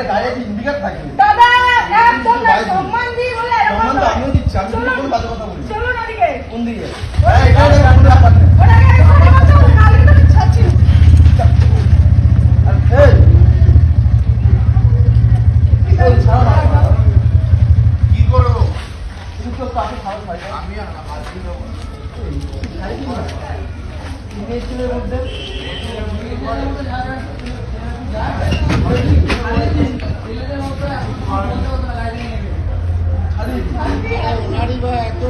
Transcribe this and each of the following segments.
আরে গাড়ি আছে ইন্ডিকেট থাকে দাদা, একদম না, সম্মান দিয়ে বলে এরকম সম্মান তো আমিও দিচ্ছি, আমি কোনো বাজে কথা বলিনি। চলুন ওদিকে। কোন দিকে এই, এখানে কোনো ব্যাপার নেই। ওনাকে কথা বলতে হবে, নাহলে ছাড়ছি এই, এই, ছাড়ো না, ছাড়ো না। কি তুমি তো ছাড়ো। আমি দেবো। দিই না। তিন স্কুলের মধ্যে কে তুলেছে? মায়ের বয়সী বলে কি তুই কোনো গায়ে হাত ছাড়ি দিন না ওই ওই মোড়ের মাথায় পুলিশ আছে পুলিশ রাত ডাকো। তুই দেখবি। এই, পুলিশ ডাকো তো। পুলিশ ডাকো, পুলিশ ডাকো, ডাকো, ডাকো। ওখানে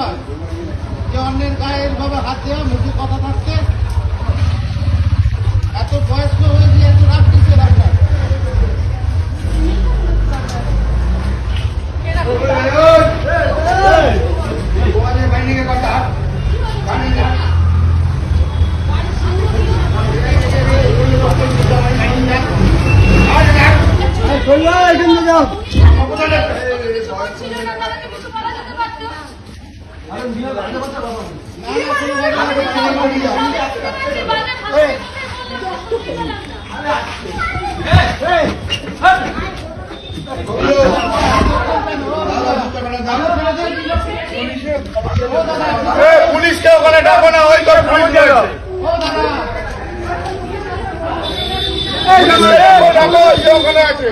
হয় হয় যে অন্যের গায়ে এরভাবে হাত দেওয়া মুখে কথা থাকতে এত বয়স্ক হয়ে গিয়ে এত রাগ কিসের আপনার কথা গাড়িতে বসে কথা বলি। পুলিশকে ওখানে ডাকো না ওই করে ফোন করো ওখানে আছে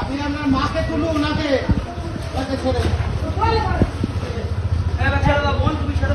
আপনি আপনার মাকে তুলুন ওনাকে ছেড়ে ছেড়ে দাও। বোন তুমি ছেড়ে